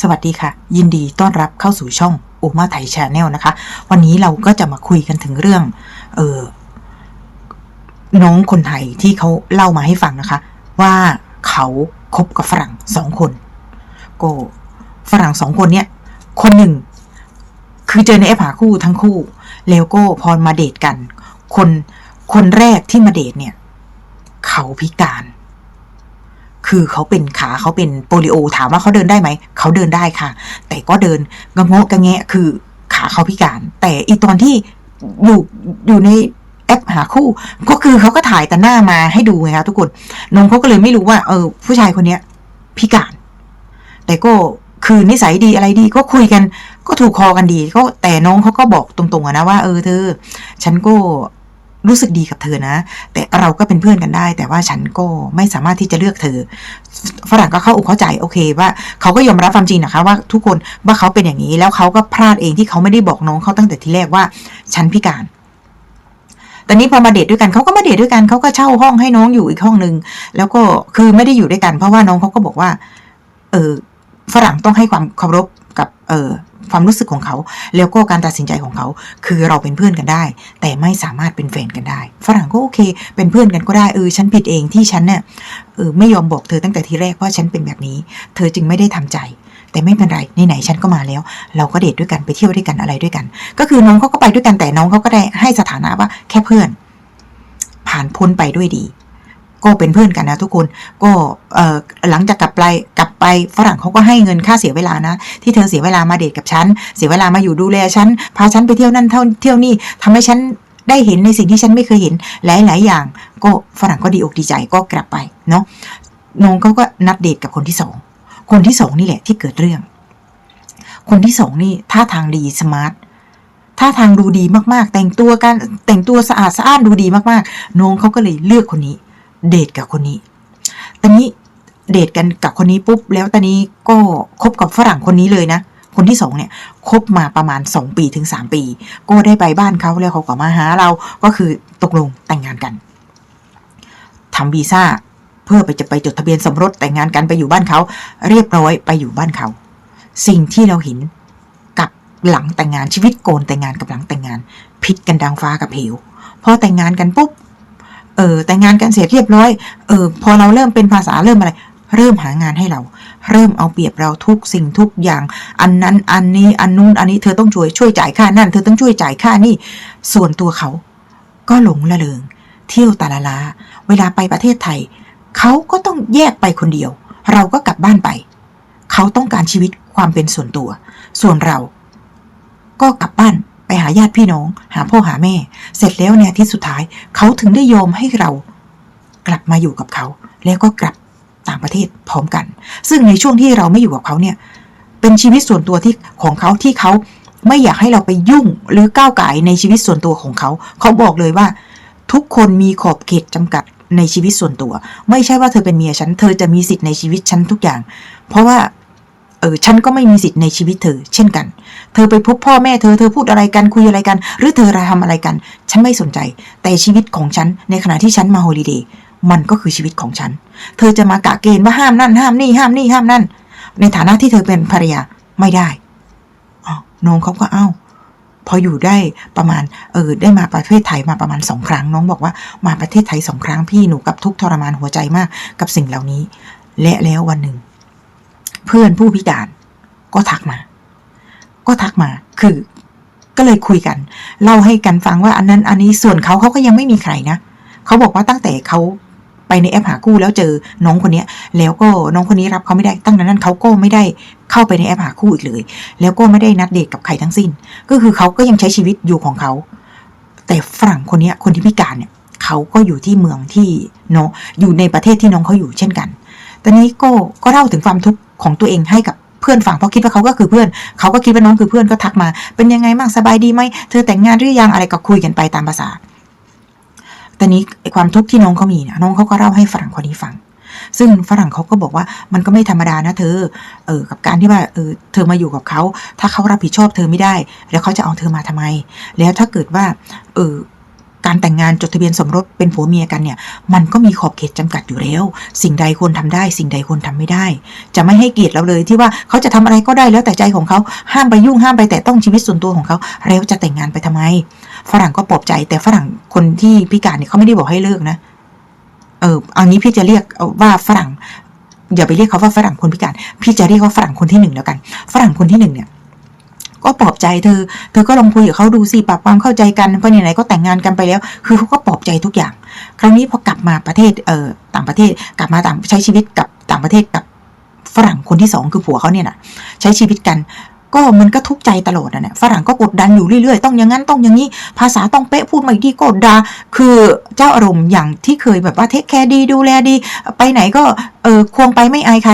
สวัสดีค่ะ ยินดีต้อนรับเข้าสู่ช่องโอมาไทยชาแนลนะคะ วันนี้เราก็จะมาคุยกันถึงเรื่อง เออน้องคนไทยที่เขาเล่ามาให้ฟังนะคะ ว่าเขาคบกับฝรั่งสองคนก็ฝรั่งสองคนเนี่ยคนหนึ่ง คือเจอในแอปหาคู่ทั้งคู่ แล้วก็พอมาเดทกัน คนคนแรกที่มาเดทเนี่ย เขาพิการ คือเขาเป็นขาเขาเป็นโปลิโอ ถามว่าเขาเดินได้ไหม เขาเดินได้ค่ะ แต่ก็เดินกระโงะกระแงะคือขาเขาพิการ แต่อีตอนที่อยู่อยู่ในแอปหาคู่ ก็คือเขาก็ถ่ายแต่หน้ามาให้ดูไงคะทุกคนน้องเขาก็เลยไม่รู้ว่า เออ ผู้ชายคนเนี้ย พิการ แต่ก็คือนิสัยดีอะไรดีก็คุยกัน ก็ถูกคอกันดี ก็แต่น้องเขาก็บอกตรงๆนะว่า เออเธอ ฉันก็ รู้สึกดีกับเธอนะ แต่เราก็เป็นเพื่อนกันได้ แต่ว่าฉันก็ไม่สามารถที่จะเลือกเธอ ฝรั่งก็เข้าอกเข้าใจโอเคว่าเขาก็ยอมรับความจริงนะคะ ว่าทุกคนว่าเขาเป็นอย่างนี้ แล้วเขาก็พลาดเองที่เขาไม่ได้บอกน้องเขาตั้งแต่ทีแรกว่าฉันพิการตอนนี้พอมาเดทด้วยกันเขาก็มาเดทด้วยกันเขาก็เช่าห้องให้น้องอยู่อีกห้องหนึ่งแล้วก็คือไม่ได้อยู่ด้วยกัน เพราะว่าน้องเขาก็บอกว่า เออฝรั่งต้องให้ความเคารพกับ ความรู้สึกของเขา แล้วก็การตัดสินใจของเขา คือเราเป็นเพื่อนกันได้ แต่ไม่สามารถเป็นแฟนกันได้ ฝรั่งก็โอเค เป็นเพื่อนกันก็ได้เออฉันผิดเองที่ฉันเนี่ยเออไม่ยอมบอกเธอตั้งแต่ทีแรกว่าฉันเป็นแบบนี้ เธอจึงไม่ได้ทำใจ แต่ไม่เป็นไรไหนๆฉันก็มาแล้ว เราก็เดทด้วยกันไปเที่ยวด้วยกันอะไรด้วยกัน ก็คือน้องเขาก็ไปด้วยกันแต่น้องเขาก็ได้ให้สถานะว่าแค่เพื่อน ผ่านพ้นไปด้วยดี ก็เป็นเพื่อนกันนะทุกคน ก็หลังจากกลับไปกลับไปฝรั่งเขาก็ให้เงินค่าเสียเวลานะ ที่เธอเสียเวลามาเดทกับฉัน เสียเวลามาอยู่ดูแลฉัน พาฉันไปเที่ยวนั่นเที่ยวนี่ทำให้ฉันได้เห็นในสิ่งที่ฉันไม่เคยเห็นหลาย ๆ อย่าง ก็ฝรั่งก็ดีอกดีใจก็กลับไปเนาะน้องเขาก็นัดเดทกับคนที่สองคนที่สองนี่แหละที่เกิดเรื่อง คนที่สองนี่ท่าทางดีสมาร์ทท่าทางดูดีมากๆ แต่งตัวกันแต่งตัวสะอาดสะอ้านดูดีมากๆ น้องเขาก็เลยเลือกคนนี้ เดทกับคนนี้ ตอนนี้เดทกันกับคนนี้ปุ๊บ แล้วตอนนี้ก็คบกับฝรั่งคนนี้เลยนะ คนที่สองเนี่ยคบมาประมาณสองปีถึงสามปี ก็ได้ไปบ้านเขาแล้วเขาก็มาหาเราก็คือตกลงแต่งงานกันทำวีซ่าเพื่อไปจะไปจดทะเบียนสมรสแต่งงานกันไปอยู่บ้านเขา เรียบร้อยไปอยู่บ้านเขา สิ่งที่เราเห็นกับหลังแต่งงานชีวิตโกนแต่งงานกับหลังแต่งงานผิดกันดังฟ้ากับเหวพอแต่งงานกันปุ๊บ เออแต่งงานกันเสร็จเรียบร้อย เออพอเราเริ่มเป็นภาษาเริ่มอะไร เริ่มหางานให้เรา เริ่มเอาเปรียบเราทุกสิ่งทุกอย่าง อันนั้นอันนี้อันนู้นอันนี้เธอต้องช่วยช่วยจ่ายค่านั่น เธอต้องช่วยจ่ายค่านี่ ส่วนตัวเขา ก็หลงละเลงเที่ยวตาละลา เวลาไปประเทศไทย เขาก็ต้องแยกไปคนเดียว เราก็กลับบ้านไป เขาต้องการชีวิตความเป็นส่วนตัว ส่วนเราก็กลับบ้าน ไปหาญาติพี่น้อง หาพ่อหาแม่ เสร็จแล้วในอาทิตย์สุดท้าย เขาถึงได้ยอมให้เรา กลับมาอยู่กับเขา แล้วก็กลับต่างประเทศพร้อมกัน ซึ่งในช่วงที่เราไม่อยู่กับเขาเนี่ย เป็นชีวิตส่วนตัวที่ของเขาที่เขาไม่อยากให้เราไปยุ่งหรือก้าวไก่ในชีวิตส่วนตัวของเขา เขาบอกเลยว่า ทุกคนมีขอบเขตจำกัดในชีวิตส่วนตัว ไม่ใช่ว่าเธอเป็นเมียฉัน เธอจะมีสิทธิ์ในชีวิตฉันทุกอย่าง เพราะว่า เออฉันก็ไม่มีสิทธิ์ในชีวิตเธอ เช่นกัน เธอไปพบพ่อแม่เธอเธอพูดอะไรกันคุยอะไรกัน หรือเธอทำอะไรกัน ฉันไม่สนใจ แต่ชีวิตของฉันในขณะที่ฉันมาโฮลิเดย์มันก็คือชีวิตของฉัน เธอจะมากะเกณฑ์ว่าห้ามนั่นห้ามนี่ห้ามนี่ห้ามนั่น ในฐานะที่เธอเป็นภรรยาไม่ได้อ๋อน้องเขาก็เอ้า พออยู่ได้ประมาณเออได้มาประเทศไทยมาประมาณสองครั้งน้องบอกว่ามาประเทศไทยสองครั้งพี่หนูกับทุกทรมานหัวใจมากกับสิ่งเหล่านี้ และแล้ววันหนึ่ง เพื่อนผู้พิการก็ทักมา ก็ทักมา คือ ก็เลยคุยกัน เล่าให้กันฟังว่าอันนั้นอันนี้ส่วนเขาเขาก็ยังไม่มีใครนะเขาบอกว่าตั้งแต่เขาไปในแอปหาคู่แล้วเจอน้องคนนี้แล้วก็น้องคนนี้รับเขาไม่ได้ ตั้งแต่นั้นเขาก็ไม่ได้เข้าไปในแอปหาคู่อีกเลย แล้วก็ไม่ได้นัดเดทกับใครทั้งสิ้น ก็คือเขาก็ยังใช้ชีวิตอยู่ของเขา แต่ฝรั่งคนนี้คนที่พิการเนี่ยเขาก็อยู่ที่เมืองที่เนาะอยู่ในประเทศที่น้องเขาอยู่เช่นกันตอนนี้ก็ก็เล่าถึงความทุกข์ ของตัวเองให้กับเพื่อนฟังเพราะคิดว่าเขาก็คือเพื่อน เขาก็คิดว่าน้องคือเพื่อนก็ทักมา เป็นยังไงบ้างสบายดีไหมเธอแต่งงานหรือยังอะไรก็คุยกันไปตามภาษาตอนนี้ความทุกข์ที่น้องเขามีน้องเขาก็เล่าให้ฝรั่งคนนี้ฟัง ซึ่งฝรั่งเขาก็บอกว่ามันก็ไม่ธรรมดานะ เธอเออกับการที่ว่าเออเธอมาอยู่กับเขา ถ้าเขารับผิดชอบเธอไม่ได้ แล้วเขาจะเอาเธอมาทำไม แล้วถ้าเกิดว่าเออ การแต่งงานจดทะเบียนสมรสเป็นผัวเมียกันเนี่ย มันก็มีขอบเขตจำกัดอยู่แล้ว สิ่งใดควรทำได้ สิ่งใดควรทำไม่ได้ จะไม่ให้เกียรติเราเลยที่ว่าเขาจะทำอะไรก็ได้แล้วแต่ใจของเขาห้ามไปยุ่งห้ามไปแต่ต้องชีวิตส่วนตัวของเขาแล้วจะแต่งงานไปทำไม ฝรั่งก็ปลอบใจ แต่ฝรั่งคนที่พิการเนี่ยเขาไม่ได้บอกให้เลิกนะ เออเอานี้พี่จะเรียกว่าฝรั่งอย่าไปเรียกเขาว่าฝรั่งคนพิการ พี่จะเรียกว่าฝรั่งคนที่หนึ่งแล้วกัน ฝรั่งคนที่หนึ่งเนี่ย ก็ปลอบใจเธอ เธอก็ลองคุยกับเขาดูสิปรับความเข้าใจกันเพราะไหนๆก็แต่งงานกันไปแล้ว คือเขาก็ปลอบใจทุกอย่าง คราวนี้พอกลับมาประเทศเอ่อต่างประเทศกลับมาต่างใช้ชีวิตกับต่างประเทศกับฝรั่งคนที่สองคือผัวเขาเนี่ยนะใช้ชีวิตกันก็มันก็ทุกข์ใจตลอดนะเนี่ยฝรั่งก็กดดันอยู่เรื่อยๆ ต้องอย่างนั้นต้องอย่างนี้ ภาษาต้องเป๊ะพูดม่ดีก็ด่าคือเจ้าอารมณ์อย่างที่เคยแบบว่าเทคแคร์ดีดูแลดี ไปไหนก็เออควงไปไม่อายใคร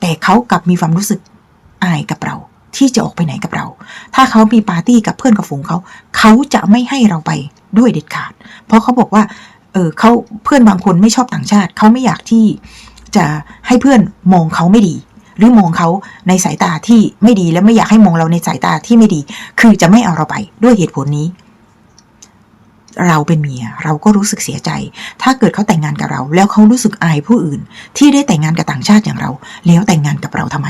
แต่เขากลับมีความรู้สึกอายกับเรา ที่จะออกไปไหนกับเรา ถ้าเขามีปาร์ตี้กับเพื่อนกับฝูงเขา เขาจะไม่ให้เราไปด้วยเด็ดขาด เพราะเขาบอกว่า เออเขาเพื่อนบางคนไม่ชอบต่างชาติ เขาไม่อยากที่จะให้เพื่อนมองเขาไม่ดี หรือมองเขาในสายตาที่ไม่ดีและไม่อยากให้มองเราในสายตาที่ไม่ดี คือจะไม่เอาเราไปด้วยเหตุผลนี้ เราเป็นเมียเราก็รู้สึกเสียใจ ถ้าเกิดเขาแต่งงานกับเรา แล้วเขารู้สึกอายผู้อื่น ที่ได้แต่งงานกับต่างชาติอย่างเรา แล้วแต่งงานกับเราทำไม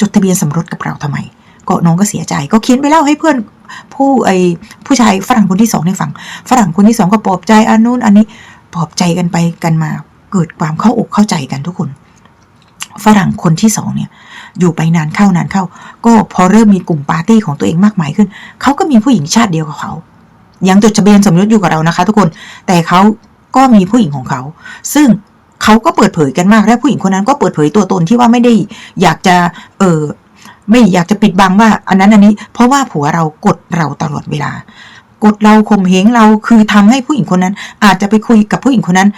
จดทะเบียนสมรสกับเราทำไม ก็น้องก็เสียใจ ก็เขียนไปเล่าให้เพื่อนผู้ไอผู้ชายฝรั่งคนที่สองในฟังฝรั่งคนที่สองก็ปลอบใจอันนู้นอันนี้ปลอบใจกันไปกันมาเกิดความเข้าอกเข้าใจกันทุกคน ฝรั่งคนที่สองเนี่ย อยู่ไปนานเข้านานเข้า ก็พอเริ่มมีกลุ่มปาร์ตี้ของตัวเองมากมายขึ้น เขาก็มีผู้หญิงชาติเดียวกับเขา ยังจดทะเบียนสมรสอยู่กับเรานะคะ ทุกคนแต่เขาก็มีผู้หญิงของเขา ซึ่งเขาก็เปิดเผยกันมาก และผู้หญิงคนนั้นก็เปิดเผยตัวตนที่ว่าไม่ได้อยากจะเออ ไม่อยากจะปิดบังว่าอันนั้นอันนี้ เพราะว่าผัวเรากดเราตลอดเวลากดเราข่มเหงเราคือทำให้ผู้หญิงคนนั้น อาจจะไปคุยกับผู้หญิงคนนั้น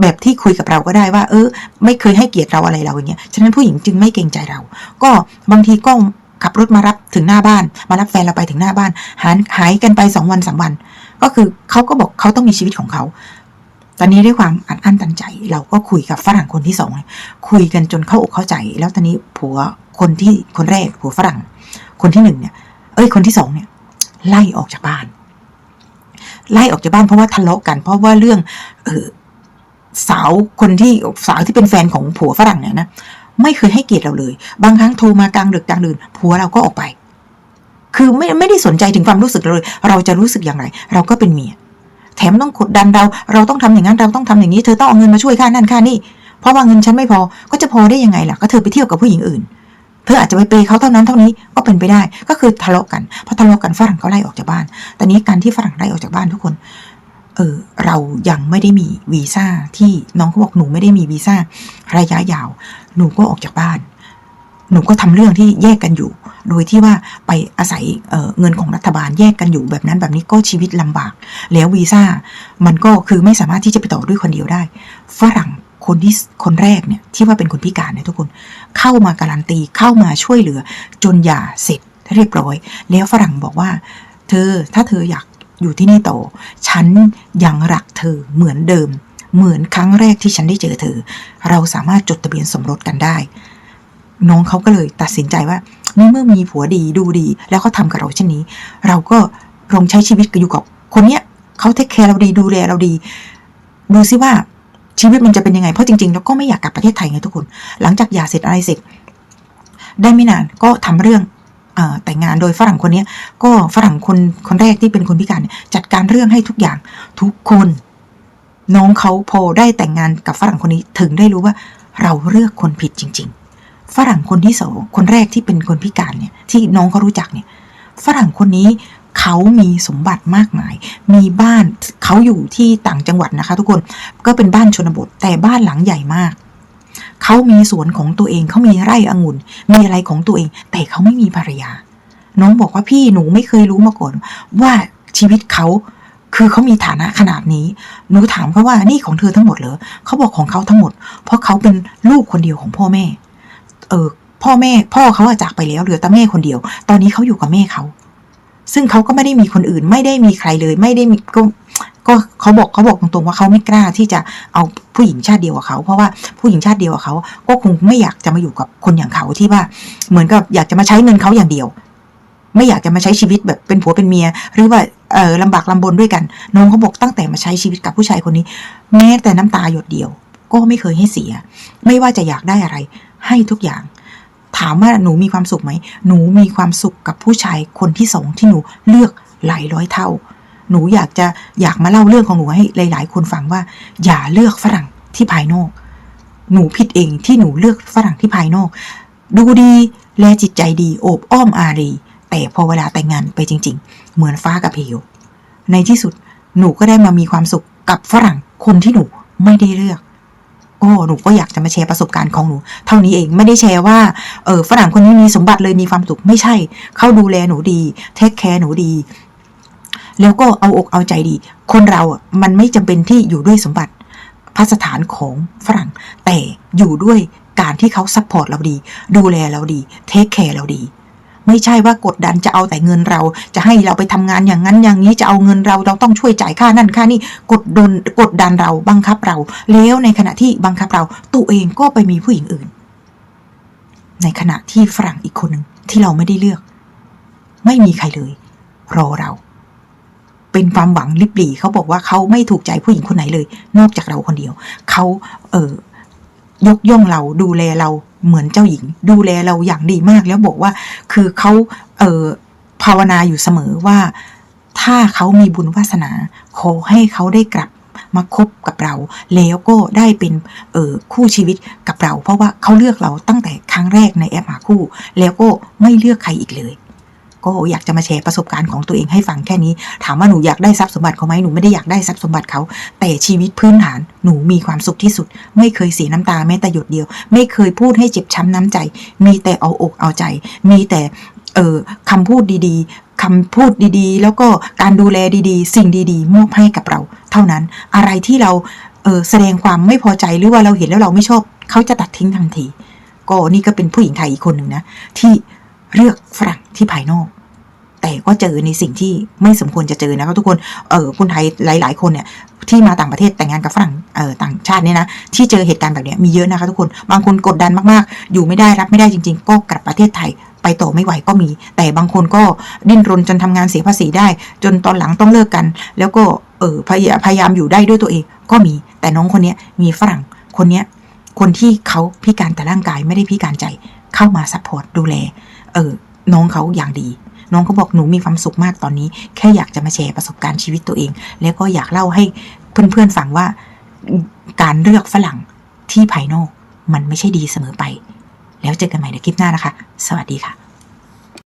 แบบที่คุยกับเราก็ได้ว่า เออ ไม่เคยให้เกียรติเราอะไรเราอย่างเงี้ยฉะนั้นผู้หญิงจึงไม่เกรงใจเรา ก็บางทีก็ขับรถมารับถึงหน้าบ้าน มารับแฟนเราไปถึงหน้าบ้านหายหายกันไปสองวันสามวัน ก็คือเขาก็บอกเขาต้องมีชีวิตของเขา ตอนนี้ด้วยความอัดอั้นตันใจ เราก็คุยกับฝรั่งคนที่สองคุยกันจนเข้าอกเข้าใจ แล้วตอนนี้ผัวคนที่คนแรกผัวฝรั่ง คนที่หนึ่งเนี่ย เอ้ยคนที่สองเนี่ย ไล่ออกจากบ้าน ไล่ออกจากบ้านเพราะว่าทะเลาะกัน เพราะว่าเรื่อง เออสาวคนที่สาวที่เป็นแฟนของผัวฝรั่งเนี่ยนะไม่เคยให้เกียรติเราเลย บางครั้งโทรมากลางดึกกลางดื่นผัวเราก็ออกไป คือไม่ไม่ได้สนใจถึงความรู้สึกเราเลย เราจะรู้สึกอย่างไร เราก็เป็นเมีย มต้องกดดันเรา เราต้องทำอย่างนั้นเราต้องทำอย่างนี้ เธอต้องเอาเงินมาช่วยค่านั่นค่านี่ เพราะว่าเงินฉันไม่พอ ก็จะพอได้ยังไงล่ะ ก็เธอไปเที่ยวกับผู้หญิงอื่น เธออาจจะไปเปย์เขาเท่านั้นเท่านี้ก็เป็นไปได้ ก็คือทะเลาะกัน พอทะเลาะกันฝรั่งก็ไล่ออกจากบ้าน ตอนนี้การที่ฝรั่งไล่ออกจากบ้านทุกคน เออเรายังไม่ได้มีวีซ่าที่น้องเขาบอกหนูไม่ได้มีวีซ่าระยะยาว หนูก็ออกจากบ้าน หนูก็ทำเรื่องที่แยกกันอยู่ โดยที่ว่าไปอาศัยเเงินของรัฐบาลแยกกันอยู่แบบนั้นแบบนี้ก็ชีวิตลำบาก แล้ววีซ่ามันก็คือไม่สามารถที่จะไปต่อด้วยคนเดียวได้ ฝรั่งคนที่คนแรกเนี่ยที่ว่าเป็นคนพิการเนี่ยทุกคนเข้ามาการันตีเข้ามาช่วยเหลือ จนหย่าเสร็จเรียบร้อย แล้วฝรั่งบอกว่า เธอถ้าเธออยากอยู่ที่นี่ต่อ ฉันยังรักเธอเหมือนเดิม เหมือนครั้งแรกที่ฉันได้เจอเธอ เราสามารถจดทะเบียนสมรสกันได้ น้องเขาก็เลยตัดสินใจว่า นี่เมื่อมีผัวดีดูดี แล้วเขาทากับเราเช่นนี้ เราก็ลองใช้ชีวิตกันอยู่กับคนเนี้ยเขาเทคแคร์เราดีดูแลเราดี ดูซิว่าชีวิตมันจะเป็นยังไง เพราะจริงๆเราก็ไม่อยากกลับประเทศไทยไงทุกคน หลังจากหย่าเสร็จอะไรเสร็จ ได้ไม่นานก็ทำเรื่องแต่งงานโดยฝรั่งคนนี้ก็ฝรั่งคนคนแรกที่เป็นคนพิการจัดการเรื่องให้ทุกอย่างทุกคน น้องเขาพอได้แต่งงานกับฝรั่งคนนี้ถึงได้รู้ว่าเราเลือกคนผิดจริง ๆ ฝรั่งคนที่สองคนแรกที่เป็นคนพิการเนี่ยที่น้องเขารู้จักเนี่ยฝรั่งคนนี้เขามีสมบัติมากมาย มีบ้านเขาอยู่ที่ต่างจังหวัดนะคะ ทุกคนก็เป็นบ้านชนบทแต่บ้านหลังใหญ่มาก เขามีสวนของตัวเองเขามีไร่องุ่น มีอะไรของตัวเอง แต่เขาไม่มีภรรยา น้องบอกว่าพี่หนูไม่เคยรู้มาก่อน ว่าชีวิตเขาคือเขามีฐานะขนาดนี้ หนูถามเขาว่านี่ของเธอทั้งหมดเหรอเขาบอกของเขาทั้งหมด เพราะเขาเป็นลูกคนเดียวของพ่อแม่ เออพ่อแม่พ่อเขาอะจากไปแล้วเหลือแต่แม่คนเดียว ตอนนี้เขาอยู่กับแม่เขา ซึ่งเขาก็ไม่ได้มีคนอื่น ไม่ได้มีใครเลย ไม่ได้มีก็ก็เขาบอกเขาบอกตรงๆว่าเขาไม่กล้าที่จะเอาผู้หญิงชาติเดียวกับเขาเพราะว่าผู้หญิงชาติเดียวกับเขาก็คงไม่อยากจะมาอยู่กับคนอย่างเขาที่ว่า เหมือนกับอยากจะมาใช้เงินเขาอย่างเดียว ไม่อยากจะมาใช้ชีวิตแบบเป็นผัวเป็นเมีย หรือว่าเออลำบากลำบนด้วยกัน น้องเขาบอกตั้งแต่มาใช้ชีวิตกับผู้ชายคนนี้ แม้แต่น้ำตาหยดเดียว ก็ไม่เคยให้เสีย ไม่ว่าจะอยากได้อะไร ให้ทุกอย่าง ถามว่าหนูมีความสุขไหม หนูมีความสุขกับผู้ชายคนที่สองที่หนูเลือกหลายร้อยเท่า หนูอยากจะอยากมาเล่าเรื่องของหนูให้หลาย ๆ คนฟังว่า อย่าเลือกฝรั่งที่ภายนอก หนูผิดเองที่หนูเลือกฝรั่งที่ภายนอก ดูดีแลจิตใจดีโอบอ้อมอารี แต่พอเวลาแต่งงานไปจริง ๆ เหมือนฟ้ากับเหวในที่สุดหนูก็ได้มามีความสุขกับฝรั่งคนที่หนูไม่ได้เลือก อ้หนูก็อยากจะมาแชร์ประสบการณ์ของหนู เท่านี้เองไม่ได้แชร์ว่าเออฝรั่งคนนี้มีสมบัติเลยมีความสุขไม่ใช่ เขาดูแลหนูดีเทคแคร์หนูดี แล้วก็เอาอกเอาใจดี คนเราอะมันไม่จำเป็นที่อยู่ด้วยสมบัติพัสถานของฝรั่ง แต่อยู่ด้วยการที่เขาซัพพอร์ตเราดี ดูแลเราดี เทคแคร์เราดี ไม่ใช่ว่ากดดันจะเอาแต่เงินเรา จะให้เราไปทำงานอย่างนั้นอย่างนี้จะเอาเงินเราเราต้องช่วยจ่ายค่านั่นค่านี่กดดันกดดันเราบังคับเรา แล้วในขณะที่บังคับเราตัวเองก็ไปมีผู้หญิงอื่น ในขณะที่ฝรั่งอีกคนหนึ่งที่เราไม่ได้เลือก ไม่มีใครเลย รอเรา เป็นความหวังลิบหลีเขาบอกว่าเขาไม่ถูกใจผู้หญิงคนไหนเลย นอกจากเราคนเดียวเขาเออ ยกย่องเราดูแลเราเหมือนเจ้าหญิง ดูแลเราอย่างดีมากแล้วบอกว่า คือเขาเออภาวนาอยู่เสมอว่า ถ้าเขามีบุญวาสนา ขอให้เขาได้กลับมาคบกับเรา แล้วก็ได้เป็นเออคู่ชีวิตกับเรา เพราะว่าเขาเลือกเราตั้งแต่ครั้งแรกในแอปหาคู่ แล้วก็ไม่เลือกใครอีกเลย ก็อยากจะมาแชร์ประสบการณ์ของตัวเองให้ฟังแค่นี้ ถามว่าหนูอยากได้ทรัพย์สมบัติเขาไหมหนูไม่ได้อยากได้ทรัพย์สมบัติเขา แต่ชีวิตพื้นฐานหนูมีความสุขที่สุด ไม่เคยเสียน้ำตาแม้แต่หยดเดียว ไม่เคยพูดให้เจ็บช้ำน้ำใจ มีแต่เอาอกเอาใจ มีแต่เออคำพูดดีๆคำพูดดีๆ แล้วก็การดูแลดีๆ สิ่งดีๆมอบให้กับเรา เท่านั้นอะไรที่เราเออแสดงความไม่พอใจหรือว่าเราเห็นแล้วเราไม่ชอบ เขาจะตัดทิ้งทันที ก็นี่ก็เป็นผู้หญิงไทยอีกคนหนึ่งนะ ที่เลือกฝรั่งที่ภายนอก แต่ก็เจอในสิ่งที่ไม่สมควรจะเจอนะครับทุกคน เออคนไทยหลาย ๆ คนเนี่ยที่มาต่างประเทศแต่งงานกับฝรั่งเออต่างชาติเนี่ยนะที่เจอเหตุการณ์แบบนี้มีเยอะนะคะทุกคนบางคนกดดันมากๆ อยู่ไม่ได้รับไม่ได้จริง ๆ ก็กลับประเทศไทยไปต่อไม่ไหวก็มี แต่บางคนก็ดิ้นรนจนทำงานเสียภาษีได้ จนตอนหลังต้องเลิกกัน แล้วก็เออพยายามอยู่ได้ด้วยตัวเองก็มี แต่น้องคนนี้มีฝรั่งคนนี้คนที่เขาพิการแต่ร่างกายไม่ได้พิการใจเข้ามาซัพพอร์ตดูแลเออน้องเขาอย่างดี น้องเขาบอกหนูมีความสุขมากตอนนี้ แค่อยากจะมาแชร์ประสบการณ์ชีวิตตัวเอง แล้วก็อยากเล่าให้เพื่อนๆฟังว่าการเลือกฝรั่งที่ภายนอก มันไม่ใช่ดีเสมอไป แล้วเจอกันใหม่ในคลิปหน้านะคะ สวัสดีค่ะ